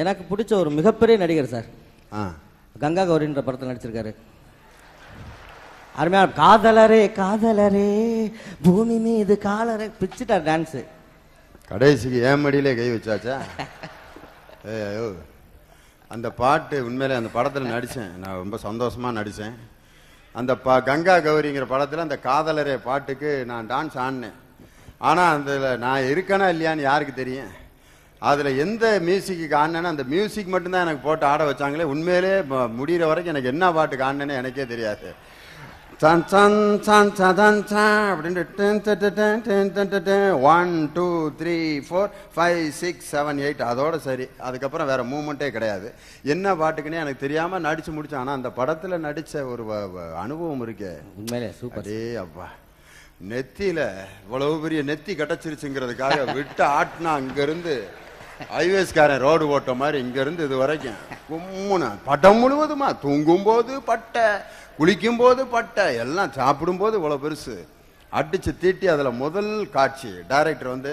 எனக்கு பிடிச்ச ஒரு மிகப்பெரிய நடிகர் சார். ஆ. கங்கா கௌரின்ற படத்தில் நடிச்சிருக்காரு. அருமையான காதலரே காதலரே பூமி மீது காலரே பிச்சுட்டார் டான்ஸு கடைசிக்கு ஏன் மடியிலே கை வச்சாச்சா? ஏய், அந்த பாட்டு உண்மையிலே அந்த படத்தில் நடித்தேன் நான் ரொம்ப சந்தோஷமாக நடித்தேன் அந்த பா கங்கா கௌரிங்கிற படத்தில் அந்த காதலரே பாட்டுக்கு நான் டான்ஸ் ஆடினேன். ஆனால் அதில் நான் இருக்கேனா இல்லையான்னு யாருக்கு தெரியும்? அதில் எந்த மியூசிக்கு ஆடினேன்னு அந்த மியூசிக் மட்டும்தான் எனக்கு போட்டு ஆட வச்சாங்களே உண்மையிலே ம- முடியிற வரைக்கும் எனக்கு என்ன பாட்டுக்கு ஆடினேன்னு எனக்கே தெரியாது. சன் சன் சன் சதன் அப்படின்ட்டு ten ten ten ten ten one two three four five six seven eight அதோட சரி. அதுக்கப்புறம் வேற மூமெண்ட்டே கிடையாது. என்ன பாட்டுக்குன்னே எனக்கு தெரியாம நடிச்சு முடிச்சேன். ஆனா அந்த படத்துல நடிச்ச ஒரு அனுபவம் இருக்கே. உண்மையிலே சூப்பர். அப்பா. நெத்தியில இவ்வளவு பெரிய நெத்தி கட்டச்சிருச்சுங்கிறதுக்காக விட்டு ஆட்டினா அங்கிருந்து ஹைவேஸ்காரன் ரோடு ஓட்ட மாதிரி இங்கேருந்து இது வரைக்கும். கும்முன படம் முழுவதுமா. தூங்கும் போது பட்டை குளிக்கும் போது பட்டை எல்லாம் சாப்பிடும் போது பெருசு. அடித்து தீட்டி அதில் முதல் காட்சி டைரக்டர் வந்து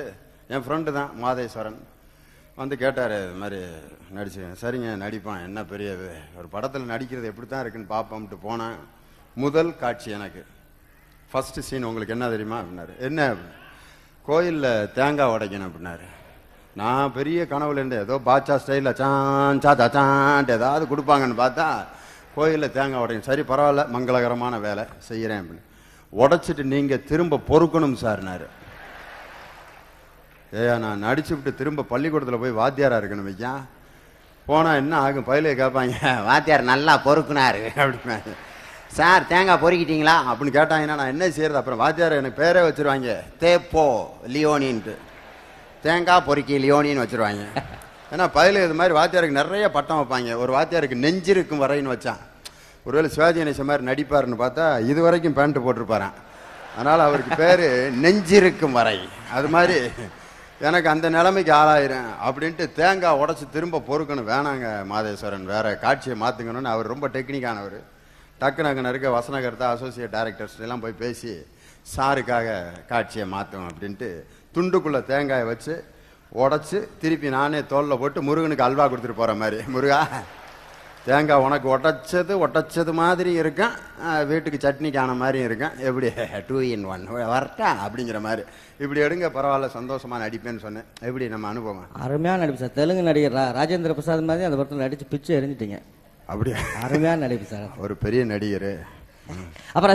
என் ஃப்ரெண்டு தான் மாதேஸ்வரன். வந்து கேட்டார் இது மாதிரி நடிச்சு சரிங்க நடிப்பான். என்ன பெரியது ஒரு படத்தில் நடிக்கிறது எப்படி தான் இருக்குன்னு பார்ப்போம்ட்டு போனேன். முதல் காட்சி எனக்கு. ஃபஸ்ட்டு சீன் உங்களுக்கு என்ன தெரியுமா? அப்படின்னாரு. என்ன? கோயிலில் தேங்காய் உடைக்கணும் அப்படின்னாரு. நான் பெரிய கனவுல இருந்தேன். ஏதோ பாட்சா ஸ்டைலில் சான் சாச்சா சான்ட்டு ஏதாவது கொடுப்பாங்கன்னு பார்த்தா கோயிலில் தேங்காய் உடையும். சரி பரவாயில்ல மங்களகரமான வேலை செய்கிறேன் அப்படின்னு. உடச்சிட்டு நீங்கள் திரும்ப பொறுக்கணும் சார்னாரு ஏயா நான் நடிச்சு விட்டு திரும்ப பள்ளிக்கூடத்தில் போய் வாத்தியாராக இருக்கணும் வைக்கா போனால் என்ன ஆகும்? பயிலே கேட்பாங்க வாத்தியார் நல்லா பொறுக்குனாரு அப்படின்னு. சார் தேங்காய் பொறுக்கிட்டீங்களா? அப்படின்னு கேட்டாங்கன்னா நான் என்ன செய்யறது? அப்புறம் வாத்தியார் எனக்கு பேரே வச்சிருவாங்க. தேப்போ லியோனின்ட்டு. தேங்காய் பொறுக்கி லியோனின்னு வச்சுருவாங்க. ஏன்னா பதில் இது மாதிரி வாத்தியாருக்கு நிறைய பட்டம் வைப்பாங்க. ஒரு வாத்தியாருக்கு நெஞ்சிருக்கும் வரைன்னு வச்சான். ஒருவேளை சிவாஜி கணேசன் மாதிரி நடிப்பார்னு பார்த்தா இது வரைக்கும் பேண்ட்டு போட்டிருப்பாரான் அதனால் அவருக்கு பேர் நெஞ்சிருக்கும் வரை. அது மாதிரி எனக்கு அந்த நிலைமைக்கு ஆளாயிரும் அப்படின்ட்டு தேங்காய் உடச்சி திரும்ப பொறுக்கணும். வேணாங்க மாதேஸ்வரன் வேற காட்சியை மாற்றுங்கணும்னு அவர் ரொம்ப டெக்னிக்கானவர் டக்குனு அங்கே இருக்க வசனகர்த்தா அசோசியேட் டைரக்டர்ஸ் எல்லாம் போய் பேசி சாருக்காக காட்சியை மாற்றும் அப்படின்ட்டு துண்டுக்குள்ள தேங்காயை வச்சு உடைச்சு திருப்பி நானே தோல்ல போட்டு முருகனுக்கு அல்வா கொடுத்துட்டு போற மாதிரி. முருகா தேங்காய் உனக்கு ஒட்டச்சது ஒட்டச்சது மாதிரி இருக்கும். வீட்டுக்கு சட்னிக்கு ஆன மாதிரியும் இருக்கும். எப்படி? டூ இன் ஒன் வரட்டா? அப்படிங்கிற மாதிரி. இப்படி எடுங்க பரவாயில்ல சந்தோஷமா நடிப்பேன்னு சொன்னேன். எப்படி நம்ம அனுபவம்? அருமையான நடிப்பு சார். தெலுங்கு நடிகர் ராஜேந்திர பிரசாத் மாதிரி அந்த படத்தில் நடிச்சு பிச்சு எரிஞ்சிட்டீங்க அப்படியே? அருமையான நடிப்பு சார். ஒரு பெரிய நடிகர். அப்புறம்